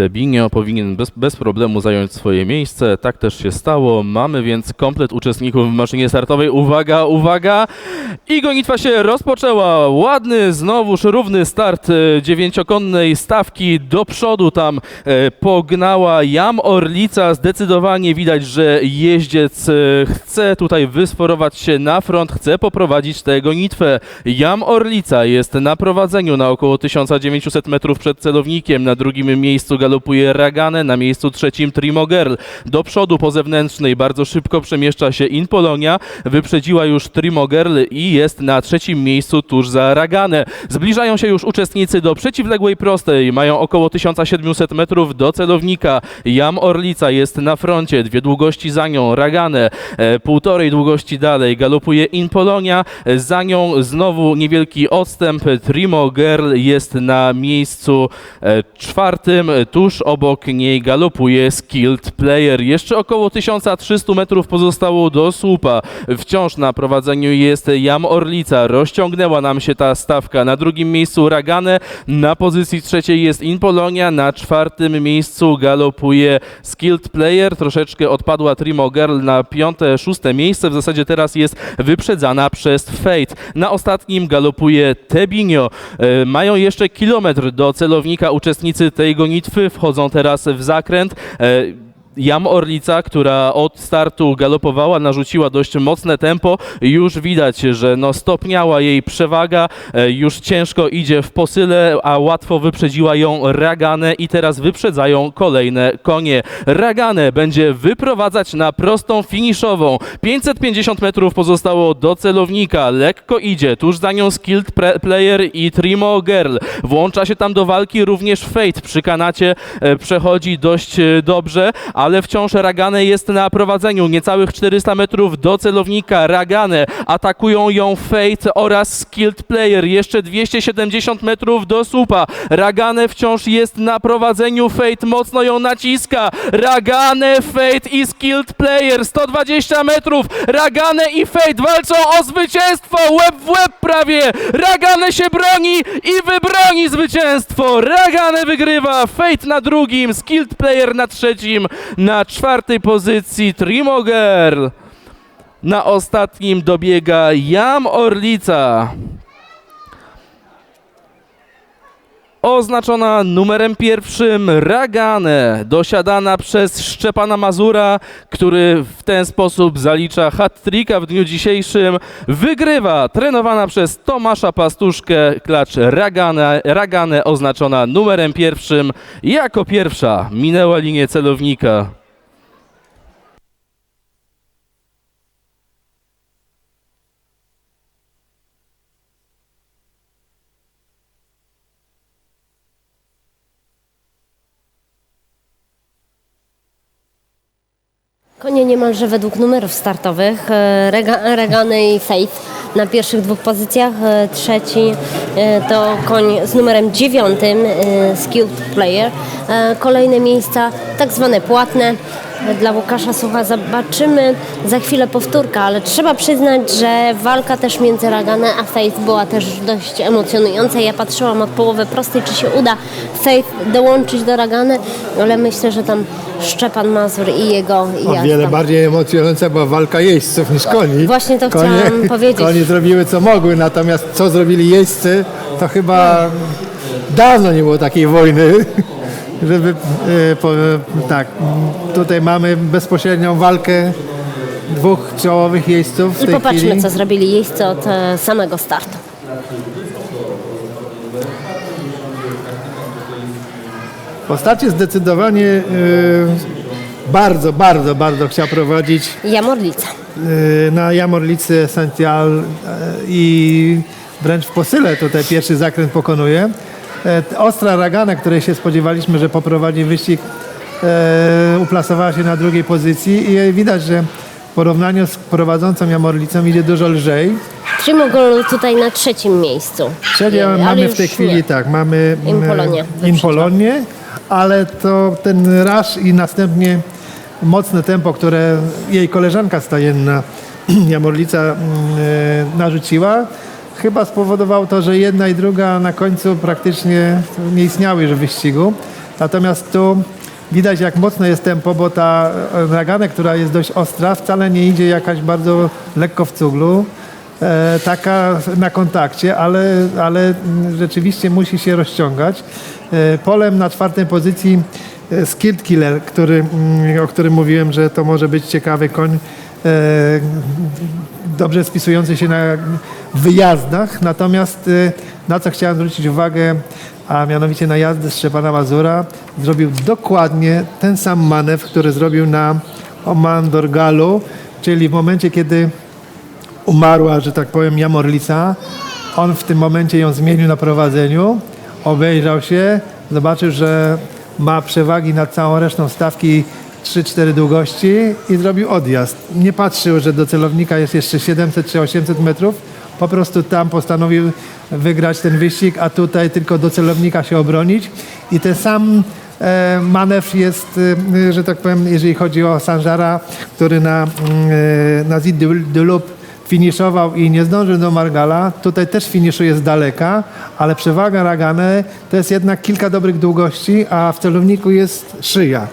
Tebinio powinien bez, bez problemu zająć swoje miejsce. Tak też się stało. Mamy więc komplet uczestników w maszynie startowej. Uwaga, uwaga! I gonitwa się rozpoczęła. Ładny, znowuż równy start e, dziewięciokonnej stawki do przodu tam e, pognała Jam Orlica. Zdecydowanie widać, że jeździec e, chce tutaj wysforować się na front, chce poprowadzić tę gonitwę. Jam Orlica jest na prowadzeniu na około 1900 metrów przed celownikiem. Na drugim miejscu galopuje Ragane, na miejscu trzecim Trimo Girl. Do przodu po zewnętrznej bardzo szybko przemieszcza się In Polonia. Wyprzedziła już Trimo Girl i jest na trzecim miejscu tuż za Ragane. Zbliżają się już uczestnicy do przeciwległej prostej. Mają około 1700 metrów do celownika. Jam Orlica jest na froncie, dwie długości za nią. Ragane e, półtorej długości dalej. Galopuje In Polonia. E, Za nią znowu niewielki odstęp. Trimo Girl jest na miejscu e, czwartym. Tuż obok niej galopuje Skilled Player. Jeszcze około 1300 metrów pozostało do słupa. Wciąż na prowadzeniu jest Jam Orlica. Rozciągnęła nam się ta stawka. Na drugim miejscu Ragane. Na pozycji trzeciej jest In Polonia. Na czwartym miejscu galopuje Skilled Player. Troszeczkę odpadła Trimo Girl na piąte, szóste miejsce. W zasadzie teraz jest wyprzedzana przez Fate. Na ostatnim galopuje Tebinio. E, Mają jeszcze kilometr do celownika uczestnicy tej gonitwy. Wchodzą teraz w zakręt. Jam Orlica, która od startu galopowała, narzuciła dość mocne tempo. Już widać, że no stopniała jej przewaga, e, już ciężko idzie w posyle, a łatwo wyprzedziła ją Ragane i teraz wyprzedzają kolejne konie. Ragane będzie wyprowadzać na prostą finiszową. 550 metrów pozostało do celownika. Lekko idzie, tuż za nią Skilled Player i Trimo Girl. Włącza się tam do walki również Fate. Przy kanacie e, przechodzi dość e, dobrze, ale wciąż Ragane jest na prowadzeniu. Niecałych 400 metrów do celownika. Ragane atakują ją Fate oraz Skilled Player. Jeszcze 270 metrów do słupa. Ragane wciąż jest na prowadzeniu. Fate mocno ją naciska. Ragane, Fate i Skilled Player. 120 metrów. Ragane i Fate walczą o zwycięstwo. Łeb w łeb prawie. Ragane się broni i wybroni zwycięstwo. Ragane wygrywa. Fate na drugim. Skilled Player na trzecim. Na czwartej pozycji Trimo Girl. Na ostatnim dobiega Jam Orlica. Oznaczona numerem pierwszym Ragane, dosiadana przez Szczepana Mazura, który w ten sposób zalicza hat-tricka w dniu dzisiejszym. Wygrywa, trenowana przez Tomasza Pastuszkę, klacz Ragane, Ragane oznaczona numerem pierwszym. Jako pierwsza minęła linię celownika. Konie niemalże według numerów startowych. e, Rega, Regany i Faith na pierwszych dwóch pozycjach. e, Trzeci e, to koń z numerem dziewiątym, Skilled Player. Kolejne miejsca tak zwane płatne. Dla Łukasza Sucha zobaczymy za chwilę powtórka, ale trzeba przyznać, że walka też między Ragane a Faith była też dość emocjonująca. Ja patrzyłam od połowy prostej, czy się uda Faith dołączyć do Ragane, ale myślę, że tam Szczepan Mazur i jego O jazda. wiele bardziej emocjonująca była walka jeźdźców niż koni. Właśnie to konie, chciałam powiedzieć. Konie zrobiły co mogły, natomiast co zrobili jeźdźcy, to chyba dawno nie było takiej wojny. Żeby, e, po, tak, tutaj mamy bezpośrednią walkę dwóch czołowych jeźdźców I popatrzmy, chwili. co zrobili jeźdźcy od e, samego startu. Po starcie zdecydowanie e, bardzo, bardzo, bardzo chciał prowadzić Jamorlica. y, na Jamorlicy Santial y, i wręcz w posyle tutaj pierwszy zakręt pokonuje. E, Ostra Ragana, której się spodziewaliśmy, że poprowadzi wyścig, e, uplasowała się na drugiej pozycji i widać, że w porównaniu z prowadzącą Jamorlicą idzie dużo lżej. Trzymogol tutaj na trzecim miejscu. Czyli Nie, mamy w tej chwili nie. tak, mamy mm, Impolonię Impolonię, ale to ten rasz i następnie mocne tempo, które jej koleżanka stajenna Jamorlica mm, e, narzuciła, chyba spowodowało to, że jedna i druga na końcu praktycznie nie istniały już w wyścigu. Natomiast tu widać jak mocno jest tempo, bo ta e, ragana, która jest dość ostra, wcale nie idzie jakaś bardzo lekko w cuglu. E, taka na kontakcie, ale, ale rzeczywiście musi się rozciągać. E, polem na czwartej pozycji e, Skilled Killer, który, mm, o którym mówiłem, że to może być ciekawy koń, dobrze spisujący się na wyjazdach. Natomiast e, na co chciałem zwrócić uwagę, a mianowicie na jazdę Szczepana Mazura, zrobił dokładnie ten sam manewr, który zrobił na Oman Dorgalu, czyli w momencie, kiedy umarła, że tak powiem, Jamorlica. On w tym momencie ją zmienił na prowadzeniu, obejrzał się, zobaczył, że ma przewagi nad całą resztą stawki 3-4 długości i zrobił odjazd. Nie patrzył, że do celownika jest jeszcze 700 czy 800 metrów, po prostu tam postanowił wygrać ten wyścig, a tutaj tylko do celownika się obronić i ten sam e, manewr jest, e, że tak powiem, jeżeli chodzi o Sanżara, który na, mm, e, na Zid de Loup finiszował i nie zdążył do Margala. Tutaj też finiszuje z daleka, ale przewaga Ragane to jest jednak kilka dobrych długości, a w celowniku jest szyja.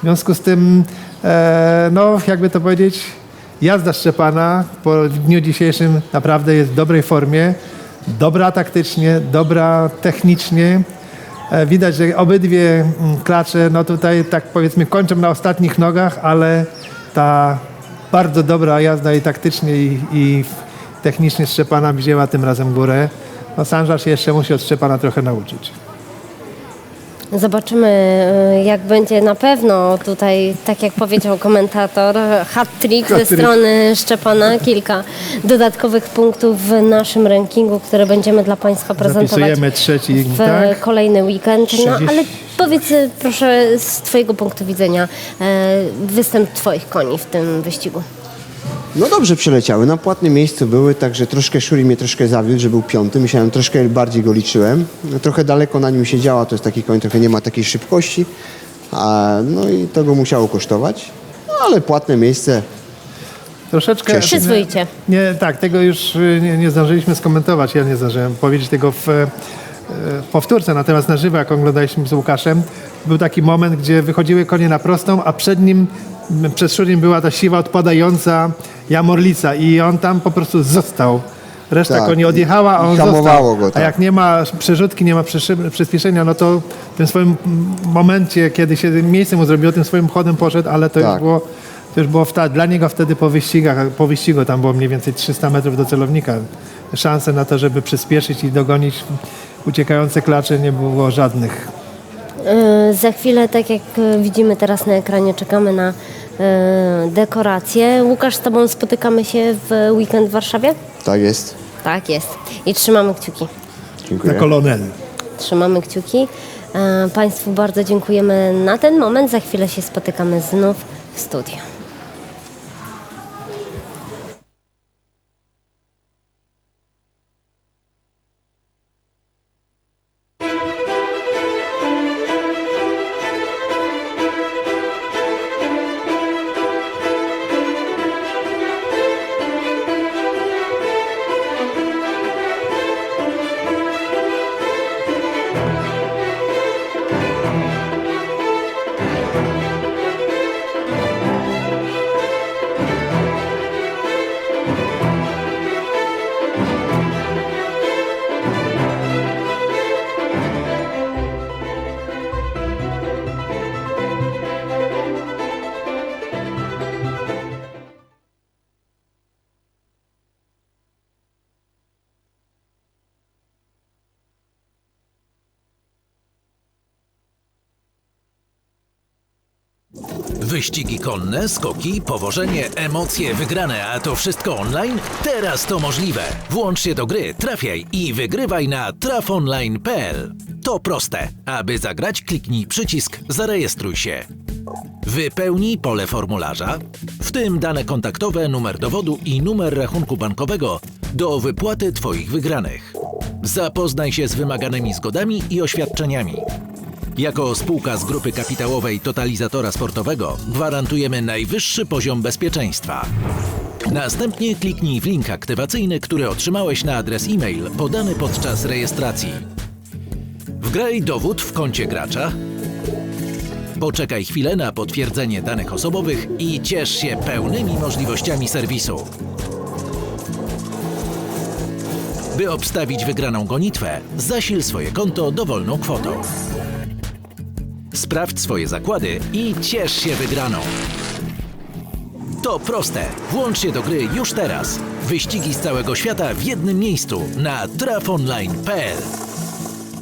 W związku z tym, e, no jakby to powiedzieć, jazda Szczepana po dniu dzisiejszym naprawdę jest w dobrej formie, dobra taktycznie, dobra technicznie. E, Widać, że obydwie mm, klacze, no tutaj tak powiedzmy kończą na ostatnich nogach, ale ta bardzo dobra jazda i taktycznie i, i technicznie Szczepana wzięła tym razem górę. No Sanżar się jeszcze musi od Szczepana trochę nauczyć. Zobaczymy, e, jak będzie na pewno tutaj, tak jak powiedział komentator, hat-trick ze strony Szczepana. Kilka dodatkowych punktów w naszym rankingu, które będziemy dla Państwa prezentować trzeci, w tak? kolejny weekend. No 30. ale powiedz e, proszę z Twojego punktu widzenia e, występ Twoich koni w tym wyścigu. No dobrze przeleciały, na płatnym miejscu były, także troszkę Shuri mnie troszkę zawiódł, że był piąty, myślałem, troszkę bardziej go liczyłem. No, trochę daleko na nim siedziała, to jest taki koń, trochę nie ma takiej szybkości, a, no i to go musiało kosztować. No, ale płatne miejsce, Troszeczkę... Przyzwoicie. Nie, tak, tego już y, nie, nie zdążyliśmy skomentować. Ja nie zdążyłem powiedzieć tego w, e, w powtórce, natomiast na żywo, jak oglądaliśmy z Łukaszem, był taki moment, gdzie wychodziły konie na prostą, a przed nim, przed była ta siwa odpadająca Jamorlica i on tam po prostu został. Reszta Tak, koni odjechała, a on i został. go, A tak. jak nie ma przerzutki, nie ma przyszy- przyspieszenia, no to w tym swoim momencie, kiedy się miejsce mu zrobiło, tym swoim chodem poszedł, ale to już Tak. było to już było wta- dla niego wtedy po wyścigach, po wyścigu tam było mniej więcej 300 metrów do celownika. Szanse na to, żeby przyspieszyć i dogonić uciekające klacze nie było żadnych. E, Za chwilę, tak jak e, widzimy teraz na ekranie, czekamy na dekoracje. Łukasz, z Tobą spotykamy się w weekend w Warszawie? tak jest. Tak jest. I trzymamy kciuki. Dziękuję. Na kolonel. Trzymamy kciuki. E, Państwu bardzo dziękujemy na ten moment. Za chwilę się spotykamy znów w studiu. Wyścigi konne, skoki, powożenie, emocje, wygrane, a to wszystko online? Teraz to możliwe. Włącz się do gry, trafiaj i wygrywaj na trafonline.pl. To proste. Aby zagrać, kliknij przycisk Zarejestruj się. Wypełnij pole formularza, w tym dane kontaktowe, numer dowodu i numer rachunku bankowego do wypłaty Twoich wygranych. Zapoznaj się z wymaganymi zgodami i oświadczeniami. Jako spółka z grupy kapitałowej Totalizatora Sportowego gwarantujemy najwyższy poziom bezpieczeństwa. Następnie kliknij w link aktywacyjny, który otrzymałeś na adres e-mail podany podczas rejestracji. Wgraj dowód w koncie gracza, Poczekaj chwilę na potwierdzenie danych osobowych i ciesz się pełnymi możliwościami serwisu. By obstawić wygraną gonitwę, zasil swoje konto dowolną kwotą. Sprawdź swoje zakłady i ciesz się wygraną. To proste. Włącz się do gry już teraz. Wyścigi z całego świata w jednym miejscu na trafonline.pl.